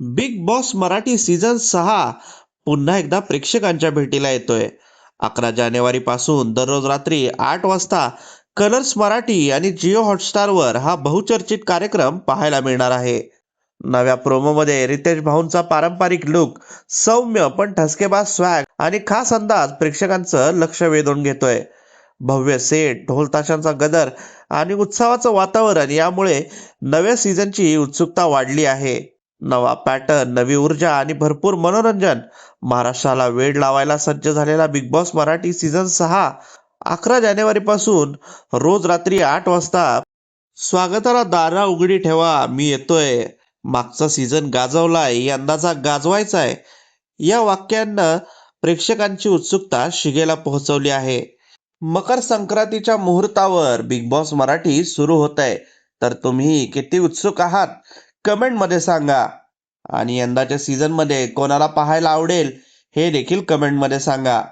Big boss Marathi season सहा पुन्हा एकदा प्रेक्षकांच्या भेटीला येतोय. अकरा जानेवारी पासून दररोज रात्री आठ वाजता कलर्स मराठी आणि जिओ हॉटस्टारवर हा बहुचर्चित कार्यक्रम पाहायला मिळणार आहे. नव्या प्रोमोमध्ये रितेश भाऊंचा पारंपरिक लुक सौम्य पण ठसकेबाज स्वॅग आणि खास अंदाज प्रेक्षकांचं लक्ष वेधून घेतोय. भव्य सेट ढोलताशांचा गदर आणि उत्सवाचं वातावरण यामुळे नव्या सीझनची उत्सुकता वाढली आहे. नवा पॅटर्न नवी ऊर्जा आणि भरपूर मनोरंजन. महाराष्ट्राला वेळ लावायला सज्ज झालेला बिग बॉस मराठी सीझन सहा अकरा जानेवारी पासून रोज रात्री आठ वाजता. स्वागताला दारा उघडी ठेवा मी येतोय. मागचा सीझन गाजवलाय यंदाचा गाजवायचाय. या वाक्यांना प्रेक्षकांची उत्सुकता शिगेला पोहोचवली आहे. मकर संक्रांतीच्या मुहूर्तावर बिग बॉस मराठी सुरू होत आहे तर तुम्ही किती उत्सुक आहात? कमेंटमध्ये सांगा. आणि यंदाच्या सीझनमध्ये कोणाला पाहायला आवडेल हे देखील कमेंटमध्ये सांगा.